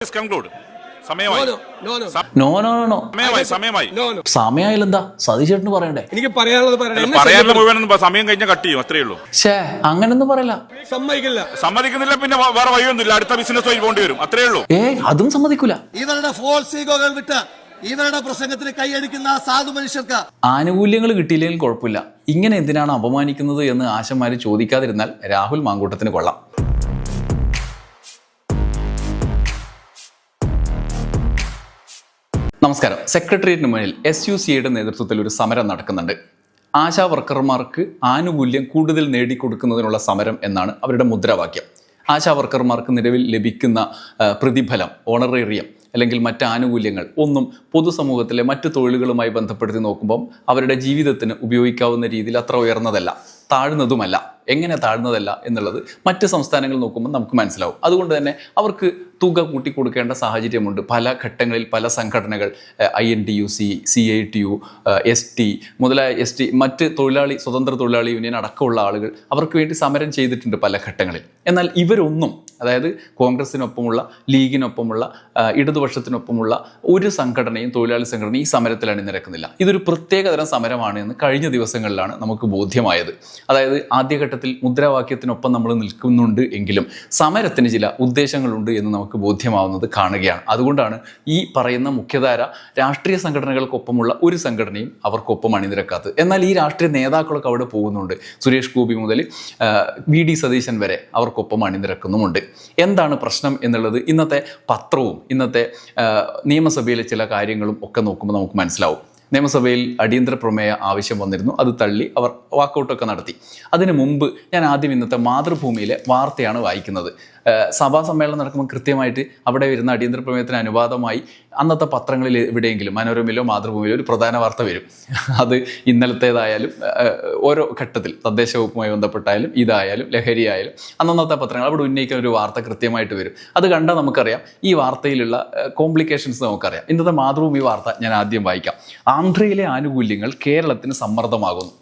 Please conclude. സമയമായി. No, no, no, no. No no no no സമയമായി സമയമായി. No, no. എന്താ സതീശേട്ടന് പറയണ്ടേ? എനിക്ക് പറയാനുള്ളത് പറയാനുള്ള മുഴുവൻ സമയം കഴിഞ്ഞ കട്ട് ചെയ്യും അത്രേ ഉള്ളൂ. ഷേ അങ്ങനൊന്നും പറയല സമ്മതിക്കില്ല. സമ്മതിക്കുന്നില്ല പിന്നെ വേറെ വഴിയൊന്നുമില്ല. അടുത്ത ബിസിനസ് വഴി പോകേണ്ടി വരും അത്രേ ഉള്ളൂ. ഏ അതും സമ്മതിക്കൂല. ഇവരുടെ ഫോൾസ് ഈഗോകൾ വിട്ട ഇവരുടെ പ്രസംഗത്തിന് കൈയടിക്കുന്ന ആ സാധു മനുഷ്യർക്ക് ആനുകൂല്യങ്ങൾ കിട്ടിയില്ലെങ്കിൽ കുഴപ്പമില്ല. ഇങ്ങനെ എന്തിനാണ് അപമാനിക്കുന്നത് എന്ന് ആശമാര് ചോദിക്കാതിരുന്നാൽ രാഹുൽ മാങ്കൂട്ടത്തിന് കൊള്ളാം. നമസ്കാരം. സെക്രട്ടേറിയറ്റിന് മുന്നിൽ എസ് യു സിയുടെ നേതൃത്വത്തിൽ ഒരു സമരം നടക്കുന്നുണ്ട്. ആശാ വർക്കർമാർക്ക് ആനുകൂല്യം കൂടുതൽ നേടിക്കൊടുക്കുന്നതിനുള്ള സമരം എന്നാണ് അവരുടെ മുദ്രാവാക്യം. ആശാ വർക്കർമാർക്ക് നിലവിൽ ലഭിക്കുന്ന പ്രതിഫലം ഓണറേറിയം അല്ലെങ്കിൽ മറ്റ് ആനുകൂല്യങ്ങൾ ഒന്നും പൊതുസമൂഹത്തിലെ മറ്റു തൊഴിലുകളുമായി ബന്ധപ്പെടുത്തി നോക്കുമ്പം അവരുടെ ജീവിതത്തിന് ഉപയോഗിക്കാവുന്ന രീതിയിൽ അത്ര ഉയർന്നതല്ല താഴ്ന്നതുമല്ല. എങ്ങനെ താഴ്ന്നതല്ല എന്നുള്ളത് മറ്റ് സംസ്ഥാനങ്ങൾ നോക്കുമ്പോൾ നമുക്ക് മനസ്സിലാവും. അതുകൊണ്ട് തന്നെ അവർക്ക് തുക കൂട്ടിക്കൊടുക്കേണ്ട സാഹചര്യമുണ്ട്. പല ഘട്ടങ്ങളിൽ പല സംഘടനകൾ I N T U C C I T U S T മുതലായ എസ് ടി മറ്റ് തൊഴിലാളി സ്വതന്ത്ര തൊഴിലാളി യൂണിയൻ അടക്കമുള്ള ആളുകൾ അവർക്ക് വേണ്ടി സമരം ചെയ്തിട്ടുണ്ട് പല ഘട്ടങ്ങളിൽ. എന്നാൽ ഇവരൊന്നും അതായത് കോൺഗ്രസിനൊപ്പമുള്ള ലീഗിനൊപ്പമുള്ള ഇടതുപക്ഷത്തിനൊപ്പമുള്ള ഒരു സംഘടനയും തൊഴിലാളി സംഘടനയും ഈ സമരത്തിൽ അണിനിരക്കുന്നില്ല. ഇതൊരു പ്രത്യേകതരം സമരമാണ് എന്ന് കഴിഞ്ഞ ദിവസങ്ങളിലാണ് നമുക്ക് ബോധ്യമായത്. അതായത് ആദ്യഘട്ടത്തിൽ മുദ്രാവാക്യത്തിനൊപ്പം നമ്മൾ നിൽക്കുന്നുണ്ട് എങ്കിലും സമരത്തിന് ചില ഉദ്ദേശങ്ങളുണ്ട് എന്ന് നമുക്ക് ബോധ്യമാവുന്നത് കാണുകയാണ്. അതുകൊണ്ടാണ് ഈ പറയുന്ന മുഖ്യധാര രാഷ്ട്രീയ സംഘടനകൾക്കൊപ്പമുള്ള ഒരു സംഘടനയും അവർക്കൊപ്പം അണിനിരക്കാത്തത്. എന്നാൽ ഈ രാഷ്ട്രീയ നേതാക്കളൊക്കെ അവിടെ പോകുന്നുണ്ട്. സുരേഷ് ഗോപി മുതൽ വി. ഡി. സതീശൻ വരെ അവർക്കൊപ്പം അണിനിരക്കുന്നുമുണ്ട്. എന്താണ് പ്രശ്നം എന്നുള്ളത് ഇന്നത്തെ പത്രവും ഇന്നത്തെ നിയമസഭയിലെ ചില കാര്യങ്ങളും ഒക്കെ നോക്കുമ്പോൾ നമുക്ക് മനസ്സിലാവും. നിയമസഭയിൽ അടിയന്തര പ്രമേയ ആവശ്യം വന്നിരുന്നു. അത് തള്ളി അവർ വാക്കൗട്ടൊക്കെ നടത്തി. അതിനു മുമ്പ് ഞാൻ ആദ്യം ഇന്നത്തെ മാതൃഭൂമിയിലെ വാർത്തയാണ് വായിക്കുന്നത്. സഭാ സമ്മേളനം നടക്കുമ്പോൾ കൃത്യമായിട്ട് അവിടെ വരുന്ന അടിയന്തര പ്രമേയത്തിന് അനുവാദമായി അന്നത്തെ പത്രങ്ങളിൽ എവിടെയെങ്കിലും മനോരമയിലോ മാതൃഭൂമിയിലോ ഒരു പ്രധാന വാർത്ത വരും. അത് ഇന്നലത്തേതായാലും ഓരോ ഘട്ടത്തിൽ തദ്ദേശ വകുപ്പുമായി ബന്ധപ്പെട്ടായാലും ഇതായാലും ലഹരി ആയാലും അന്നന്നത്തെ പത്രങ്ങൾ അവിടെ ഉന്നയിക്കുന്ന ഒരു വാർത്ത കൃത്യമായിട്ട് വരും. അത് കണ്ടാൽ നമുക്കറിയാം ഈ വാർത്തയിലുള്ള കോംപ്ലിക്കേഷൻസ് നമുക്കറിയാം. ഇന്നത്തെ മാതൃഭൂമി വാർത്ത ഞാൻ ആദ്യം വായിക്കാം. ആന്ധ്രയിലെ ആനുകൂല്യങ്ങൾ കേരളത്തിന് സമ്മർദ്ദമാകുന്നു.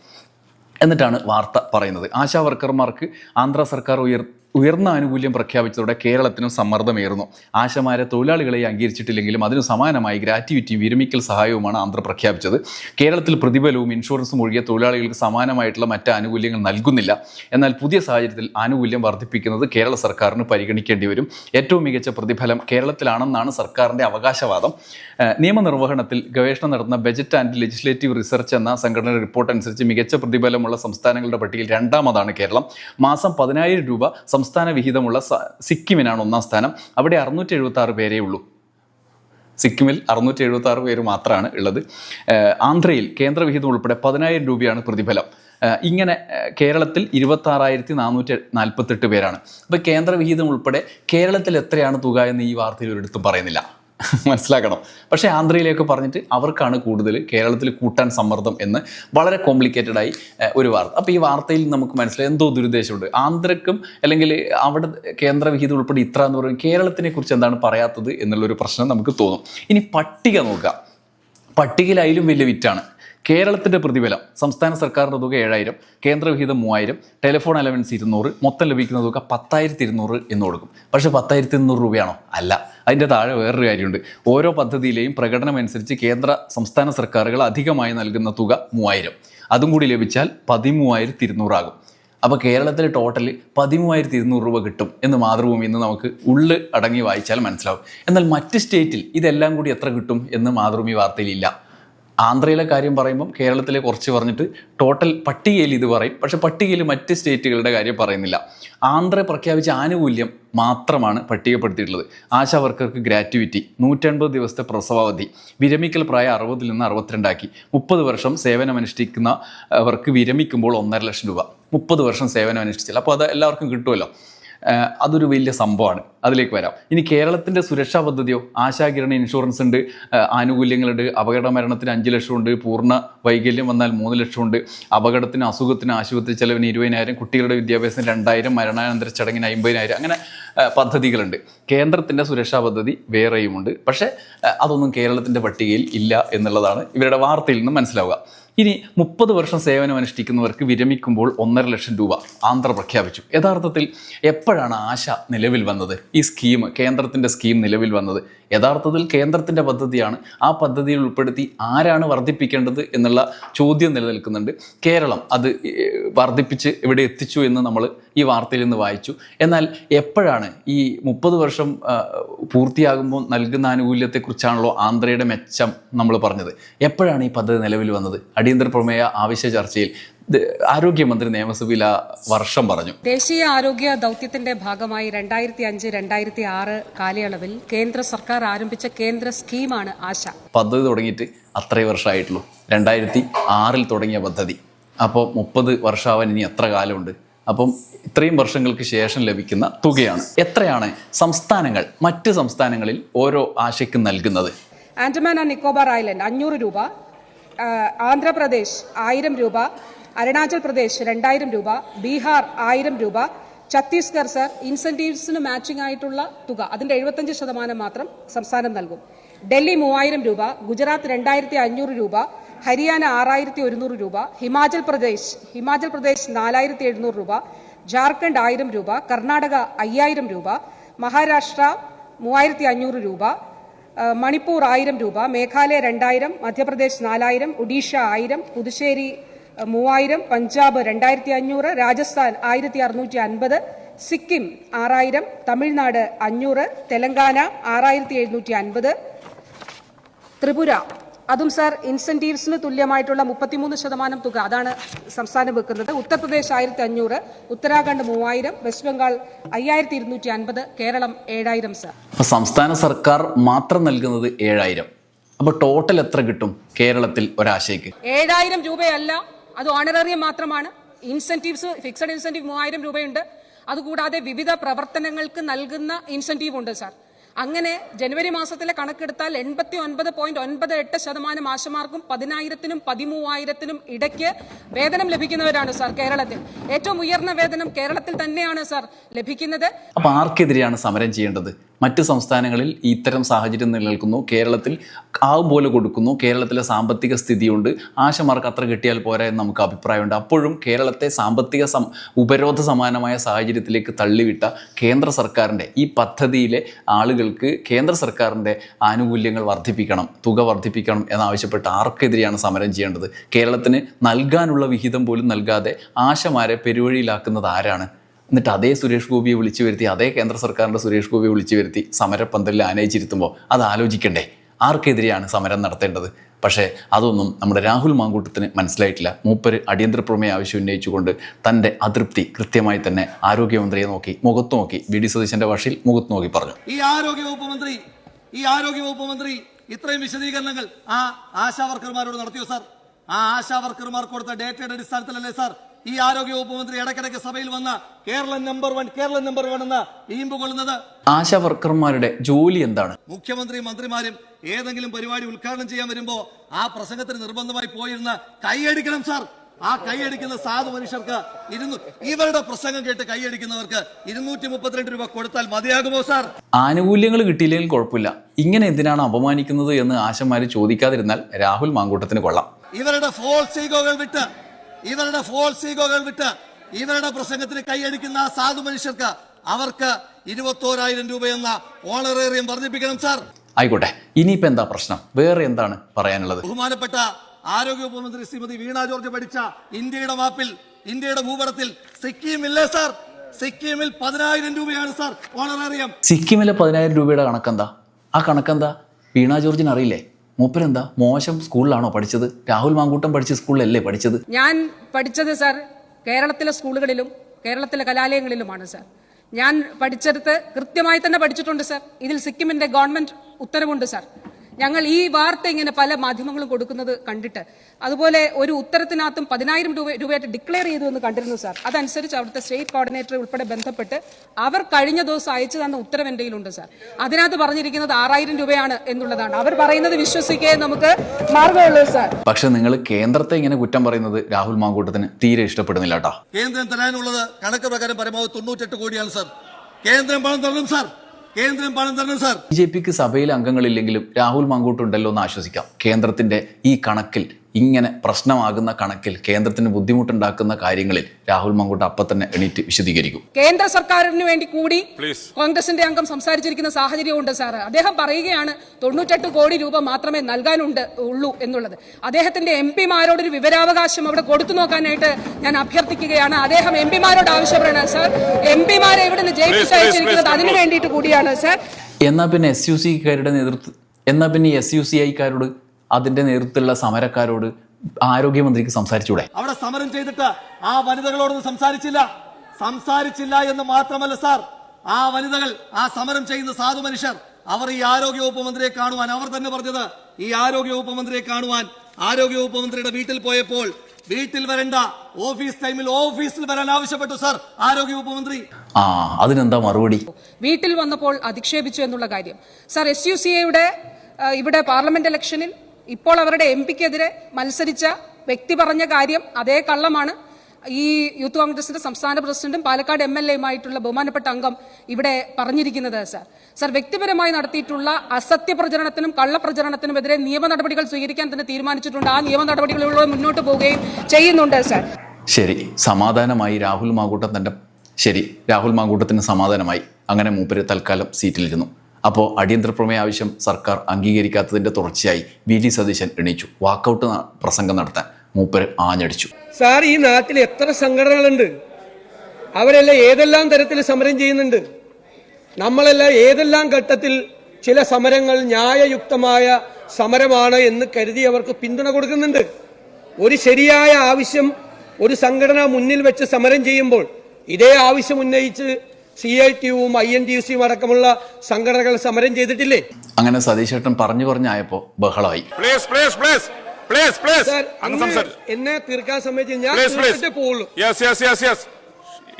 എന്നിട്ടാണ് വാർത്ത പറയുന്നത്. ആശാ വർക്കർമാർക്ക് ആന്ധ്ര സർക്കാർ ഉയർ ഉയർന്ന ആനുകൂല്യം പ്രഖ്യാപിച്ചതോടെ കേരളത്തിനും സമ്മർദ്ദമേറുന്നു. ആശമാരെ തൊഴിലാളികളെ അംഗീകരിച്ചിട്ടില്ലെങ്കിലും അതിനു സമാനമായി ഗ്രാറ്റുവിറ്റിയും വിരമിക്കൽ സഹായവുമാണ് ആന്ധ്ര പ്രഖ്യാപിച്ചത്. കേരളത്തിൽ പ്രതിഫലവും ഇൻഷുറൻസും ഒഴികെ തൊഴിലാളികൾക്ക് സമാനമായിട്ടുള്ള മറ്റ് ആനുകൂല്യങ്ങൾ നൽകുന്നില്ല. എന്നാൽ പുതിയ സാഹചര്യത്തിൽ ആനുകൂല്യം വർദ്ധിപ്പിക്കുന്നത് കേരള സർക്കാരിന് പരിഗണിക്കേണ്ടി വരും. ഏറ്റവും മികച്ച പ്രതിഫലം കേരളത്തിലാണെന്നാണ് സർക്കാരിന്റെ അവകാശവാദം. നിയമനിർവഹണത്തിൽ ഗവേഷണം നടത്തുന്ന ബജറ്റ് ആൻഡ് ലെജിസ്ലേറ്റീവ് റിസർച്ച് എന്ന സംഘടനയുടെ റിപ്പോർട്ട് അനുസരിച്ച് മികച്ച പ്രതിഫലമുള്ള സംസ്ഥാനങ്ങളുടെ പട്ടികയിൽ രണ്ടാമതാണ് കേരളം. മാസം പതിനായിരം രൂപ സംസ്ഥാന വിഹിതമുള്ള സിക്കിമിനാണ് ഒന്നാം സ്ഥാനം. അവിടെ അറുന്നൂറ്റി എഴുപത്തി ആറ് പേരേ ഉള്ളൂ. സിക്കിമിൽ അറുന്നൂറ്റി എഴുപത്തി ആറ് പേര് മാത്രമാണ് ഉള്ളത്. ആന്ധ്രയിൽ കേന്ദ്രവിഹിതം ഉൾപ്പെടെ പതിനായിരം രൂപയാണ് പ്രതിഫലം. ഇങ്ങനെ കേരളത്തിൽ ഇരുപത്തി ആറായിരത്തി നാനൂറ്റി നാൽപ്പത്തെട്ട് പേരാണ് അപ്പോൾ കേന്ദ്രവിഹിതം ഉൾപ്പെടെ കേരളത്തിൽ എത്രയാണ് തുക എന്ന് ഈ വാർത്തയിൽ ഒരിടത്തും പറയുന്നില്ല. മനസ്സിലാക്കണം. പക്ഷേ ആന്ധ്രയിലേക്ക് പറഞ്ഞിട്ട് അവർക്കാണ് കൂടുതൽ കേരളത്തിൽ കൂട്ടാൻ സമ്മർദ്ദം എന്ന് വളരെ കോംപ്ലിക്കേറ്റഡ് ആയി ഒരു വാർത്ത. അപ്പോൾ ഈ വാർത്തയിൽ നമുക്ക് മനസ്സിലായി എന്തോ ദുരുദ്ദേശമുണ്ട്. ആന്ധ്രക്കും അല്ലെങ്കിൽ അവിടെ കേന്ദ്രവിഹിതം ഉൾപ്പെടെ ഇത്ര എന്ന് പറയും കേരളത്തിനെ കുറിച്ച് എന്താണ് പറയാത്തത് എന്നുള്ളൊരു പ്രശ്നം നമുക്ക് തോന്നും. ഇനി പട്ടിക നോക്കാം പട്ടികയിൽ വലിയ വിറ്റാണ്. കേരളത്തിന്റെ പ്രതിഫലം സംസ്ഥാന സർക്കാരിന്റെ തുക ഏഴായിരം കേന്ദ്രവിഹിതം മൂവായിരം ടെലിഫോൺ അലവൻസ് ഇരുന്നൂറ് മൊത്തം ലഭിക്കുന്ന തുക പത്തായിരത്തി ഇരുന്നൂറ് എന്ന് കൊടുക്കും. പക്ഷേ പത്തായിരത്തി ഇരുന്നൂറ് രൂപയാണോ? അല്ല. അതിന്റെ താഴെ വേറൊരു കാര്യമുണ്ട്. ഓരോ പദ്ധതിയിലെയും പ്രകടനം അനുസരിച്ച് കേന്ദ്ര സംസ്ഥാന സർക്കാരുകൾ അധികമായി നൽകുന്ന തുക മൂവായിരം. അതും കൂടി ലഭിച്ചാൽ പതിമൂവായിരത്തി ഇരുന്നൂറാകും അപ്പോൾ കേരളത്തിൽ ടോട്ടൽ പതിമൂവായിരത്തി ഇരുന്നൂറ് രൂപ കിട്ടും എന്ന് മാതൃഭൂമി എന്ന് നമുക്ക് ഉള്ള് അടങ്ങി വായിച്ചാൽ മനസ്സിലാവും. എന്നാൽ മറ്റ് സ്റ്റേറ്റിൽ ഇതെല്ലാം കൂടി എത്ര കിട്ടും എന്ന് മാതൃഭൂമി വാർത്തയിലില്ല ആന്ധ്രയിലെ കാര്യം പറയുമ്പം കേരളത്തിലെ കുറച്ച് പറഞ്ഞിട്ട് ടോട്ടൽ പട്ടികയിൽ ഇത് പറയും. പക്ഷെ പട്ടികയിൽ മറ്റ് സ്റ്റേറ്റുകളുടെ കാര്യം പറയുന്നില്ല. ആന്ധ്ര പ്രഖ്യാപിച്ച ആനുകൂല്യം മാത്രമാണ് പട്ടികപ്പെടുത്തിയിട്ടുള്ളത്. ആശാ വർക്കർക്ക് ഗ്രാറ്റുവിറ്റി. നൂറ്റൻപത് ദിവസത്തെ പ്രസവാവധി വിരമിക്കൽ പ്രായം അറുപതിൽ നിന്ന് അറുപത്തിരണ്ടാക്കി. മുപ്പത് വർഷം സേവനമനുഷ്ഠിക്കുന്ന അവർക്ക് വിരമിക്കുമ്പോൾ ഒന്നര ലക്ഷം രൂപ. മുപ്പത് വർഷം സേവനം അപ്പോൾ അത് എല്ലാവർക്കും കിട്ടുമല്ലോ. അതൊരു വലിയ സംഭവമാണ്. അതിലേക്ക് വരാം. ഇനി കേരളത്തിന്റെ സുരക്ഷാ പദ്ധതിയോ? ആശാകിരണ ഇൻഷുറൻസ് ഉണ്ട് ആനുകൂല്യങ്ങളുണ്ട് അപകട മരണത്തിന് അഞ്ച് ലക്ഷമുണ്ട് പൂർണ വൈകല്യം വന്നാൽ മൂന്ന് ലക്ഷമുണ്ട് അപകടത്തിന് അസുഖത്തിന് ആശുപത്രി ചെലവിന് ഇരുപതിനായിരം കുട്ടികളുടെ വിദ്യാഭ്യാസത്തിന് രണ്ടായിരം മരണാനന്തര ചടങ്ങിന് അമ്പതിനായിരം അങ്ങനെ പദ്ധതികളുണ്ട്. കേന്ദ്രത്തിന്റെ സുരക്ഷാ പദ്ധതി വേറെയുമുണ്ട്. പക്ഷേ അതൊന്നും കേരളത്തിന്റെ പട്ടികയിൽ ഇല്ല എന്നുള്ളതാണ് ഇവരുടെ വാർത്തയിൽ നിന്ന് മനസ്സിലാവുക. ഇനി മുപ്പത് വർഷം സേവനം അനുഷ്ഠിക്കുന്നവർക്ക് വിരമിക്കുമ്പോൾ ഒന്നര ലക്ഷം രൂപ ആന്ധ്ര പ്രഖ്യാപിച്ചു. യഥാർത്ഥത്തിൽ എപ്പോഴാണ് ആശ നിലവിൽ വന്നത്? ഈ സ്കീം കേന്ദ്രത്തിന്റെ സ്കീം നിലവിൽ വന്നത്. യഥാർത്ഥത്തിൽ കേന്ദ്രത്തിന്റെ പദ്ധതിയാണ് ആ പദ്ധതിയിൽ ഉൾപ്പെടുത്തി ആരാണ് വർദ്ധിപ്പിക്കേണ്ടത് എന്നുള്ള ചോദ്യം നിലനിൽക്കുന്നുണ്ട്. കേരളം അത് വർദ്ധിപ്പിച്ച് ഇവിടെ എത്തിച്ചു എന്ന് നമ്മൾ ഈ വാർത്തയിൽ നിന്ന് വായിച്ചു. എന്നാൽ എപ്പോഴാണ് ഈ മുപ്പത് വർഷം പൂർത്തിയാകുമ്പോൾ നൽകുന്ന ആനുകൂല്യത്തെക്കുറിച്ചാണല്ലോ ആന്ധ്രയുടെ മെച്ചം നമ്മൾ പറഞ്ഞത്. എപ്പോഴാണ് ഈ പദ്ധതി നിലവിൽ വന്നത്? അടിയന്തര പ്രമേയ ആവശ്യ ചർച്ചയിൽ ആരോഗ്യമന്ത്രി നിയമസഭയിൽ ആ വർഷം പറഞ്ഞു. ദേശീയ ആരോഗ്യ ദൗത്യത്തിന്റെ ഭാഗമായി രണ്ടായിരത്തി അഞ്ച് രണ്ടായിരത്തി ആറ് കാലയളവിൽ കേന്ദ്ര സർക്കാർ ആരംഭിച്ച കേന്ദ്ര സ്കീമാണ് ആശ. പദ്ധതി തുടങ്ങിയിട്ട് അത്രേ വർഷമായിട്ടുള്ളൂ. രണ്ടായിരത്തി ആറിൽ തുടങ്ങിയ പദ്ധതി. അപ്പോൾ മുപ്പത് വർഷമാവാൻ ഇനി എത്ര കാലമുണ്ട്? അപ്പം ഇത്രയും വർഷങ്ങൾക്ക് ശേഷം ലഭിക്കുന്ന തുകയാണ്. എത്രയാണ് സംസ്ഥാനങ്ങൾ മറ്റ് സംസ്ഥാനങ്ങളിൽ ഓരോ ആശയ്ക്കും നൽകുന്നത്? ആൻഡമാൻ ആൻഡ് നിക്കോബാർ ഐലൻഡ് അഞ്ഞൂറ് രൂപ ആന്ധ്രാപ്രദേശ് ആയിരം രൂപ അരുണാചൽ പ്രദേശ് രണ്ടായിരം രൂപ ബീഹാർ ആയിരം രൂപ ഛത്തീസ്ഗഡ് സർ ഇൻസെന്റീവ്സിന് മാച്ചിങ് ആയിട്ടുള്ള തുക. അതിന്റെ എഴുപത്തഞ്ച് ശതമാനം മാത്രം സംസ്ഥാനം നൽകും. ഡൽഹി മൂവായിരം രൂപ ഗുജറാത്ത് രണ്ടായിരത്തി അഞ്ഞൂറ് രൂപ ഹരിയാന ആറായിരത്തി ഒരുന്നൂറ് രൂപ ഹിമാചൽ പ്രദേശ് ഹിമാചൽ പ്രദേശ് നാലായിരത്തി എഴുന്നൂറ് രൂപ ജാർഖണ്ഡ് ആയിരം രൂപ കർണാടക അയ്യായിരം രൂപ മഹാരാഷ്ട്ര മൂവായിരത്തി അഞ്ഞൂറ് രൂപ മണിപ്പൂർ ആയിരം രൂപ മേഘാലയ രണ്ടായിരം മധ്യപ്രദേശ് നാലായിരം ഒഡീഷ ആയിരം പുതുശ്ശേരി മൂവായിരം പഞ്ചാബ് രണ്ടായിരത്തി അഞ്ഞൂറ് രാജസ്ഥാൻ ആയിരത്തി അറുന്നൂറ്റി അൻപത് സിക്കിം ആറായിരം തമിഴ്നാട് അഞ്ഞൂറ് തെലങ്കാന ആറായിരത്തി എഴുന്നൂറ്റി അൻപത് ത്രിപുര. അതും സാർ ഇൻസെന്റീവ്സിന് തുല്യമായിട്ടുള്ള മുപ്പത്തിമൂന്ന് ശതമാനം തുക. അതാണ് സംസ്ഥാനം വെക്കുന്നത്. ഉത്തർപ്രദേശ് ആയിരത്തി അഞ്ഞൂറ് ഉത്തരാഖണ്ഡ് മൂവായിരം വെസ്റ്റ് ബംഗാൾ അയ്യായിരത്തി ഇരുന്നൂറ്റി അൻപത് കേരളം ഏഴായിരം സാർ. അപ്പോൾ സംസ്ഥാന സർക്കാർ മാത്രം നൽകുന്നത് ഏഴായിരം. അപ്പോൾ ടോട്ടൽ എത്ര കിട്ടും കേരളത്തിൽ ഒരാശയ്ക്ക്? ഏഴായിരം രൂപയല്ല അത് ഓണറേറിയം മാത്രമാണ്. ഇൻസെന്റീവ്സ് ഫിക്സഡ് ഇൻസെന്റീവ് മൂവായിരം രൂപയുണ്ട്. അതുകൂടാതെ വിവിധ പ്രവർത്തനങ്ങൾക്ക് നൽകുന്ന ഇൻസെന്റീവ് ഉണ്ട് സാർ. അങ്ങനെ ജനുവരി മാസത്തിലെ കണക്കെടുത്താൽ എൺപത്തി ഒൻപത് പോയിന്റ് ഒൻപത് എട്ട് ശതമാനം ആശമാർക്കും പതിനായിരത്തിനും പതിമൂവായിരത്തിനും ഇടയ്ക്ക് വേതനം ലഭിക്കുന്നവരാണ് സാർ കേരളത്തിൽ. ഏറ്റവും ഉയർന്ന വേതനം കേരളത്തിൽ തന്നെയാണ് സാർ ലഭിക്കുന്നത്. അപ്പോൾ ആർക്കെതിരെയാണ് സമരം ചെയ്യേണ്ടത്? മറ്റ് സംസ്ഥാനങ്ങളിൽ ഇത്തരം സാഹചര്യം നിലനിൽക്കുന്നു. കേരളത്തിൽ ആവും പോലെ കൊടുക്കുന്നു. കേരളത്തിലെ സാമ്പത്തിക സ്ഥിതിയുണ്ട്. ആശമാർക്ക് അത്ര കിട്ടിയാൽ പോരാ എന്ന് നമുക്ക് അഭിപ്രായമുണ്ട്. അപ്പോഴും കേരളത്തെ സാമ്പത്തിക സം ഉപരോധ സമാനമായ സാഹചര്യത്തിലേക്ക് തള്ളിവിട്ട കേന്ദ്ര സർക്കാരിന്റെ ഈ പദ്ധതിയിലെ ആളുകൾക്ക് കേന്ദ്ര സർക്കാരിന്റെ ആനുകൂല്യങ്ങൾ വർദ്ധിപ്പിക്കണം തുക വർദ്ധിപ്പിക്കണം എന്നാവശ്യപ്പെട്ട് ആർക്കെതിരെയാണ് സമരം ചെയ്യേണ്ടത്? കേരളത്തിന് നൽകാനുള്ള വിഹിതം പോലും നൽകാതെ ആശമാരെ പെരുവഴിയിലാക്കുന്നത് ആരാണ്? എന്നിട്ട് അതേ സുരേഷ് ഗോപിയെ വിളിച്ചു വരുത്തി അതേ കേന്ദ്ര സർക്കാരിന്റെ സുരേഷ് ഗോപിയെ വിളിച്ചു വരുത്തി സമരപ്പന്തലിൽ ആനയിച്ചിരുത്തുമ്പോൾ അത് ആലോചിക്കണ്ടേ? ആർക്കെതിരെയാണ് സമരം നടത്തേണ്ടത്? പക്ഷേ അതൊന്നും നമ്മുടെ രാഹുൽ മാങ്കൂട്ടത്തിന് മനസ്സിലായിട്ടില്ല. മൂപ്പര് അടിയന്തര പ്രമേയ ആവശ്യം ഉന്നയിച്ചുകൊണ്ട് തന്റെ അതൃപ്തി കൃത്യമായി തന്നെ ആരോഗ്യമന്ത്രിയെ നോക്കി മുഖത്ത് നോക്കി വി ഡി സതീശന്റെ ഭാഷയിൽ മുഖത്ത് നോക്കി പറഞ്ഞു. ഈ ആരോഗ്യ വകുപ്പ് മന്ത്രി ഈ ആരോഗ്യ വകുപ്പ് മന്ത്രി ഇത്രയും വിശദീകരണങ്ങൾ ആ ആശാ വർക്കർമാരോട് നടത്തിയോ സാർ? ആ ആശാ വർക്കർമാർ കൊടുത്ത ഡേറ്റയുടെ അടിസ്ഥാനത്തിലല്ലേ സാർ? ഈ ആരോഗ്യ ഉപമന്ത്രി മന്ത്രി ഇടയ്ക്കിടയ്ക്ക് സഭയിൽ വന്ന Kerala number one Kerala number one എന്ന് ഈമ്പ് കൊള്ളുന്നത് ആശാ വർക്കർമാരുടെ ജോലി എന്താണ്? മുഖ്യമന്ത്രി മന്ത്രിമാരും ഏതെങ്കിലും പരിപാടി ഉദ്ഘാടനം ചെയ്യാൻ വരുമ്പോ ആ പ്രസംഗത്തിന് നിർബന്ധമായി പോയിരുന്ന കൈയടിക്കണം സാർ. ആ കൈയടിക്കുന്ന സാധു മനുഷ്യർക്ക് ഇരുന്നു ഇവരുടെ പ്രസംഗം കേട്ട് കൈയടിക്കുന്നവർക്ക് ഇരുന്നൂറ്റി മുപ്പത്തിരണ്ട് രൂപ കൊടുത്താൽ മതിയാകുമോ സാർ? ആനുകൂല്യങ്ങൾ കിട്ടിയില്ലെങ്കിൽ കുഴപ്പമില്ല. ഇങ്ങനെ എന്തിനാണ് അപമാനിക്കുന്നത് എന്ന് ആശമാര് ചോദിക്കാതിരുന്നാൽ രാഹുൽ മാങ്കൂട്ടത്തിന് കൊള്ളാം. ഇവരുടെ ഫോൾസ് ഈഗോകൾ വിട്ട് ഇവരുടെ ഫോൾസ് ഈഗോകൾ വിട്ട് ഇവരുടെ പ്രസംഗത്തിന് കൈയടിക്കുന്ന സാധു മനുഷ്യർക്ക് അവർക്ക് ഇരുപത്തോരായിരം രൂപ എന്ന ഓണറേറിയം വർദ്ധിപ്പിക്കണം സാർ ആയിക്കോട്ടെ. ഇനിയിപ്പോ എന്താ പ്രശ്നം? വേറെ എന്താണ് പറയാനുള്ളത്? ബഹുമാനപ്പെട്ട ആരോഗ്യ ഉപമന്ത്രി ശ്രീമതി വീണ ജോർജ് പഠിച്ച ഇന്ത്യയുടെ മാപ്പിൽ ഇന്ത്യയുടെ ഭൂപടത്തിൽ സിക്കിം ഇല്ലേ സാർ സിക്കിമിൽ പതിനായിരം രൂപയാണ് സാർ ഓണറേറിയം സിക്കിമിലെ പതിനായിരം രൂപയുടെ കണക്കെന്താ? ആ കണക്കെന്താ? വീണ ജോർജിന് അറിയില്ലേ? മൂപ്പരെന്താ? മോശം സ്കൂളിലാണോ പഠിച്ചത്? രാഹുൽ മാങ്കൂട്ടം പഠിച്ച സ്കൂളിലല്ലേ പഠിച്ചത്? ഞാൻ പഠിച്ചത് സർ കേരളത്തിലെ സ്കൂളുകളിലും കേരളത്തിലെ കലാലയങ്ങളിലുമാണ് സർ. ഞാൻ പഠിച്ചെടുത്ത് കൃത്യമായി തന്നെ പഠിച്ചിട്ടുണ്ട് സർ. ഇതിൽ സിക്കിമിന്റെ ഗവൺമെന്റ് ഉത്തരവുണ്ട് സാർ. ഞങ്ങൾ ഈ വാർത്ത ഇങ്ങനെ പല മാധ്യമങ്ങളും കൊടുക്കുന്നത് കണ്ടിട്ട് അതുപോലെ ഒരു ഉത്തരത്തിനകത്തും പതിനായിരം രൂപ രൂപയായിട്ട് ഡിക്ലെയർ ചെയ്തു എന്ന് കണ്ടിരുന്നു സാർ അതനുസരിച്ച് അവിടുത്തെ സ്റ്റേറ്റ് കോർഡിനേറ്റർ ഉൾപ്പെടെ ബന്ധപ്പെട്ട് അവർ കഴിഞ്ഞ ദിവസം അയച്ചു തന്ന ഉത്തരവ് എന്റെ കയ്യിലുണ്ട് സാർ അതിനകത്ത് പറഞ്ഞിരിക്കുന്നത് ആറായിരം രൂപയാണ് എന്നുള്ളതാണ്. അവർ പറയുന്നത് വിശ്വസിക്കേ നമുക്ക് മാർഗമുള്ളൂ സാർ പക്ഷെ നിങ്ങൾ കേന്ദ്രത്തെ ഇങ്ങനെ കുറ്റം പറയുന്നത് രാഹുൽ മാങ്കൂട്ടത്തിന് തീരെ ഇഷ്ടപ്പെടുന്നില്ല കേട്ടോ. കേന്ദ്രം തരാനുള്ളത് കണക്ക് പ്രകാരം പരമാവധി തൊണ്ണൂറ്റെട്ട് കോടിയാണ് സാർ കേന്ദ്രം പണം തരണം സാർ കേന്ദ്രം പണം തരണം സാർ. ബി ജെ പിക്ക് സഭയിൽ അംഗങ്ങളില്ലെങ്കിലും രാഹുൽ മങ്കൂട്ടുണ്ടല്ലോ എന്ന് ആശ്വസിക്കാം. കേന്ദ്രത്തിന്റെ ഈ കണക്കിൽ ഇങ്ങനെ പ്രശ്നമാകുന്ന കണക്കിൽ കേന്ദ്രത്തിന് ബുദ്ധിമുട്ടുണ്ടാക്കുന്ന കാര്യങ്ങളിൽ രാഹുൽ മങ്കൂട്ട് അപ്പം തന്നെ എണീറ്റ് വിശദീകരിക്കും. കേന്ദ്ര സർക്കാരിന് വേണ്ടി കൂടി കോൺഗ്രസിന്റെ അംഗം സംസാരിച്ചിരിക്കുന്ന സാഹചര്യമുണ്ട് സാർ. അദ്ദേഹം പറയുകയാണ് തൊണ്ണൂറ്റെട്ട് കോടി രൂപ മാത്രമേ നൽകാനുണ്ട് ഉള്ളൂ എന്നുള്ളത്. അദ്ദേഹത്തിന്റെ എം പിമാരോടൊരു വിവരാവകാശം അവിടെ കൊടുത്തു നോക്കാനായിട്ട് ഞാൻ അഭ്യർത്ഥിക്കുകയാണ്. അദ്ദേഹം എം പിമാരോട് ആവശ്യപ്പെടണം സാർ. എം പിമാരെ ഇവിടെ നിന്ന് Please, ജയിപ്പിച്ച് please, അയച്ചിരിക്കുന്നത് please, അതിനു. വേണ്ടിയിട്ട് കൂടിയാണ് സാർ. എന്നാ പിന്നെ എസ് യു സിക്കാരുടെ നേതൃത്വം എന്നാ പിന്നെ എസ് യു സി ഐക്കാരോട് അതിന്റെ നേതൃത്വത്തിലുള്ള സമരക്കാരോട് ആരോഗ്യമന്ത്രിക്ക് സംസാരിച്ചൂടെ അവിടെ സമരം ചെയ്തിട്ട് ആ വനിതകളോടൊന്നും സംസാരിച്ചില്ല. സംസാരിച്ചില്ല എന്ന് മാത്രമല്ല സാർ ആ വനിതകൾ ആ സമരം ചെയ്യുന്ന സാധു മനുഷ്യർ അവർ ഈ ആരോഗ്യ വകുപ്പ് മന്ത്രിയെ കാണുവാൻ അവർ തന്നെ പറഞ്ഞത് ഈ ആരോഗ്യ വകുപ്പ് മന്ത്രിയെ കാണുവാൻ. ആരോഗ്യ വകുപ്പ് മന്ത്രിയുടെ വീട്ടിൽ പോയപ്പോൾ വീട്ടിൽ വരണ്ട ഓഫീസ് ടൈമിൽ ഓഫീസിൽ വരാൻ ആവശ്യപ്പെട്ടു സാർ ആരോഗ്യ വകുപ്പ് മന്ത്രി. ആ അതിനെന്താ മറുപടി? വീട്ടിൽ വന്നപ്പോൾ അധിക്ഷേപിച്ചു എന്നുള്ള കാര്യം. സാർ എസ് യു സി എയുടെ ഇവിടെ പാർലമെന്റ് ഇലക്ഷനിൽ ഇപ്പോൾ അവരുടെ എം പിക്കെതിരെ മത്സരിച്ച വ്യക്തി പറഞ്ഞ കാര്യം അതേ കള്ളമാണ്. ഈ യൂത്ത് കോൺഗ്രസിന്റെ സംസ്ഥാന പ്രസിഡന്റും പാലക്കാട് എം എൽ എയുമായിട്ടുള്ള ബഹുമാനപ്പെട്ട അംഗം ഇവിടെ പറഞ്ഞിരിക്കുന്നത് സാർ. സാർ വ്യക്തിപരമായി നടത്തിയിട്ടുള്ള അസത്യ പ്രചരണത്തിനും കള്ളപ്രചരണത്തിനുമെതിരെ നിയമ നടപടികൾ സ്വീകരിക്കാൻ തന്നെ തീരുമാനിച്ചിട്ടുണ്ട്. ആ നിയമ നടപടികളിലൂടെ മുന്നോട്ട് പോവുകയും ചെയ്യുന്നുണ്ട് സാർ. ശരി. സമാധാനമായി രാഹുൽ മാങ്കൂട്ടം തന്റെ ശരി. രാഹുൽ മാങ്കൂട്ടത്തിന് സമാധാനമായി. അങ്ങനെ മൂപ്പര് തൽക്കാലം സീറ്റിലിരുന്നു. അപ്പോൾ അടിയന്തര പ്രമേയ ആവശ്യം സർക്കാർ അംഗീകരിക്കാത്തതിന്റെ തുടർച്ചയായി വി ഡി സതീശൻ എണീച്ചു. വാക്കൗട്ട് പ്രസംഗം നടത്താൻ മൂപ്പര് ആഞ്ഞടിച്ചു. സാർ ഈ നാട്ടിൽ എത്ര സംഘടനകളുണ്ട്? അവരെല്ലാം ഏതെല്ലാം തരത്തിൽ സമരം ചെയ്യുന്നുണ്ട്? നമ്മളെല്ലാം ഏതെല്ലാം ഘട്ടത്തിൽ ചില സമരങ്ങൾ ന്യായയുക്തമായ സമരമാണ് എന്ന് കരുതി അവർക്ക് പിന്തുണ കൊടുക്കുന്നുണ്ട്? ഒരു ശരിയായ ആവശ്യം ഒരു സംഘടന മുന്നിൽ വെച്ച് സമരം ചെയ്യുമ്പോൾ ഇതേ ആവശ്യം ഉന്നയിച്ച് സി ഐ ടിയും ഐ എൻ ടി യു സിയും അടക്കമുള്ള സംഘടനകൾ സമരം ചെയ്തിട്ടില്ലേ? അങ്ങനെ സതീശേട്ടൻ പറഞ്ഞു പറഞ്ഞായപ്പോ ബഹളമായി. Please please please please please sir അങ്ങ് അങ്ങ് എന്നെ തീർക്കാൻ സമയത്ത് ഞാൻ തീർത്തിട്ടേ പോവുള്ളൂ. Yes yes yes yes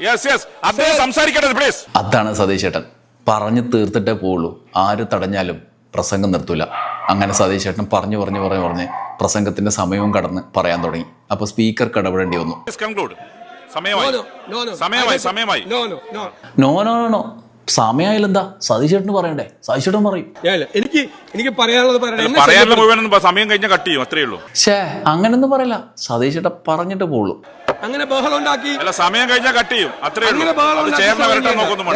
yes yes അദ്ദേഹം സംസാരിക്കട്ടെ പ്ലീസ് അതാണ് സതീശേട്ടൻ. പറഞ്ഞു തീർത്തിട്ടേ പോവുള്ളൂ. ആര് തടഞ്ഞാലും പ്രസംഗം നിർത്തൂല. അങ്ങനെ സതീശേട്ടൻ പറഞ്ഞു പറഞ്ഞു പറഞ്ഞു പറഞ്ഞ് പ്രസംഗത്തിന്റെ സമയവും കടന്ന് പറയാൻ തുടങ്ങി. അപ്പോൾ സ്പീക്കർ ഇടപെടേണ്ടി വന്നു. കൺക്ലൂഡ് സമയമായി. No, no, no. സമയമായി സമയമായി. No, no, no. No no no no എന്താ സതീശേട്ടന് പറയണ്ടേ? സതീശേട്ടൻ പറയും. എനിക്ക് എനിക്ക് പറയാനുള്ളത് മുഴുവൻ സമയം കഴിഞ്ഞാൽ കട്ട് ചെയ്യും അത്രേ ഉള്ളൂ. ഷേ അങ്ങനൊന്നും പറയില്ല. സതീശേട്ടൻ പറഞ്ഞിട്ട് പോവുള്ളൂ അങ്ങനെ ബഹളം ഉണ്ടാക്കി. അല്ല സമയം കഴിഞ്ഞാൽ കട്ട് ചെയ്യും അത്രേ ഉള്ളൂ.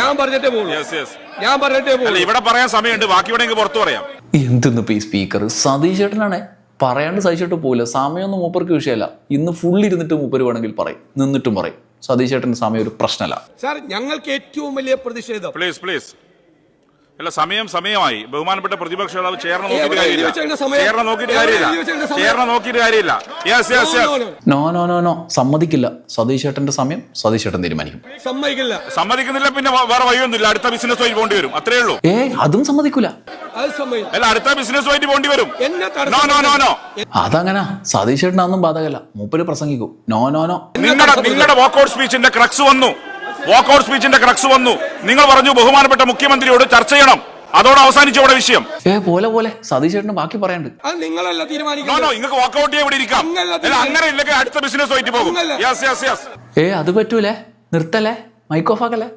ഞാൻ പറഞ്ഞിട്ടേ പോകും യെസ് യെസ് ഞാൻ പറഞ്ഞിട്ടേ പോകും പോകുള്ളൂ ഇവിടെ പറയാൻ സമയമുണ്ട് ബാക്കി ഇവിടെ പുറത്തു പറയാം. എന്തെന്ന് ഈ സ്പീക്കർ സതീശേട്ടനാണേ. പറയാണ്ട് സഹിച്ചിട്ട് പോകില്ല സമയമൊന്നും മൂപ്പർക്ക് വിഷയമല്ല. ഇന്ന് ഫുൾ ഇരുന്നിട്ട് മൂപ്പർ വേണമെങ്കിൽ പറയും. നിന്നിട്ടും പറയും. സതീശേട്ടന്റെ സമയം ഒരു പ്രശ്നമല്ല. സാർ ഞങ്ങൾക്ക് ഏറ്റവും വലിയ പ്രതിഷേധം. പ്ലീസ് പ്ലീസ് അല്ല സമയം സമയമായി. ബഹുമാനപ്പെട്ട പ്രതിപക്ഷ നേതാവ് ചേർന്ന് നോക്കിയിട്ട് കാര്യമില്ല? ചേർന്ന് നോക്കിയിട്ട് കാര്യമില്ല. സമയം? ചേർന്ന് നോക്കിയിട്ട് കാര്യമില്ല. Yes yes yes. No no no no സമ്മതിക്കില്ല. സതീശേട്ടന്റെ സമയം സതീശേട്ടൻ തീരുമാനിക്കും. സമ്മതിക്കില്ല. സമ്മതിക്കുന്നില്ല പിന്നെ വേറെ വഴിയൊന്നുമില്ല. അടുത്ത ബിസിനസ് വഴി പോകേണ്ടി വരും. അത്രേ ഉള്ളൂ. ഏ അതും സമ്മതിക്കൂല. അല്ല അടുത്ത ബിസിനസ് വഴി പോകേണ്ടി വരും. നോ നോ നോ നോ അതങ്ങനെ. സതീശേട്ടനൊന്നും ബാധകല്ല മൂപ്പര് പ്രസംഗിക്കും. നോ നോ നോ നിങ്ങളുടെ നിങ്ങളുടെ വാക്കൗട്ട് സ്പീച്ചിന്റെ ക്രക്സ് വന്നു. വാക്കൗട്ട് സ്പീച്ചിന്റെ ക്രക്സ് വന്നു. നിങ്ങൾ പറഞ്ഞു ബഹുമാനപ്പെട്ട മുഖ്യമന്ത്രിയോട് ചർച്ച ചെയ്യണം. അതോടെ അവസാനിച്ചു ഇവിടെ വിഷയം. ഏ പോലെ പോലെ. സതീശേട്ടന് ബാക്കി പറയാണ്ട് നിങ്ങളല്ല നോ നോ നിങ്ങൾക്ക് വാക്കൗട്ട് ചെയ്യാൻ ഇവിടെ ഇരിക്കാം. അല്ല അങ്ങനെ ഇല്ലെങ്കിൽ അടുത്ത ബിസിനസ് ആയിട്ട് പോകും. അങ്ങല്ല. യെസ് യെസ് യെസ് ഏ അത് പറ്റൂലേ? നിർത്തല്ലേ? മൈക്ക് ഓഫ് ആക്കല്ലേ?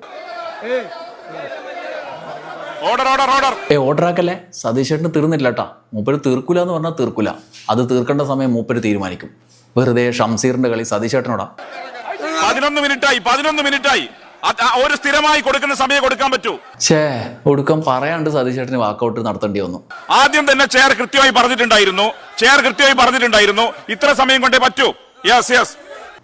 ഓർഡർ ഓർഡർ ഓർഡർ ഏ ഓർഡർ ആക്കല്ലേ? സതീശേട്ടന് തീർന്നില്ല കേട്ടോ മൂപ്പര് തീർക്കൂല എന്ന് പറഞ്ഞാൽ തീർക്കൂല. അത് തീർക്കേണ്ട സമയം മൂപ്പര് തീരുമാനിക്കും. വെറുതെ ഷംസീറിന്റെ കളി സതീശേട്ടനോടാ. പതിനൊന്ന് മിനിറ്റായി പതിനൊന്ന് മിനിറ്റായി ഒരു സ്ഥിരമായി കൊടുക്കുന്ന സമയം കൊടുക്കാൻ പറ്റൂ. ഷേ ഒടുക്കം പറയാണ്ട് സതീശേട്ടന് വാക്കൗട്ട് നടത്തേണ്ടി വന്നു. ആദ്യം തന്നെ ചെയർ കൃത്യമായി പറഞ്ഞിട്ടുണ്ടായിരുന്നു. ചെയർ കൃത്യമായി പറഞ്ഞിട്ടുണ്ടായിരുന്നു. ഇത്ര സമയം കൊണ്ടേ പറ്റൂ. യെസ് യെസ്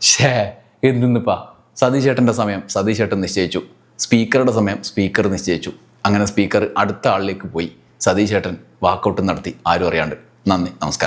ഷേ എന്തിന്നിപ്പാ? സതീശേട്ടന്റെ സമയം സതീശേട്ടൻ നിശ്ചയിച്ചു. സ്പീക്കറുടെ സമയം സ്പീക്കർ നിശ്ചയിച്ചു. അങ്ങനെ സ്പീക്കർ അടുത്ത ആളിലേക്ക് പോയി. സതീശേട്ടൻ വാക്കൗട്ട് നടത്തി. ആരും അറിയാണ്ട്. നന്ദി നമസ്കാരം.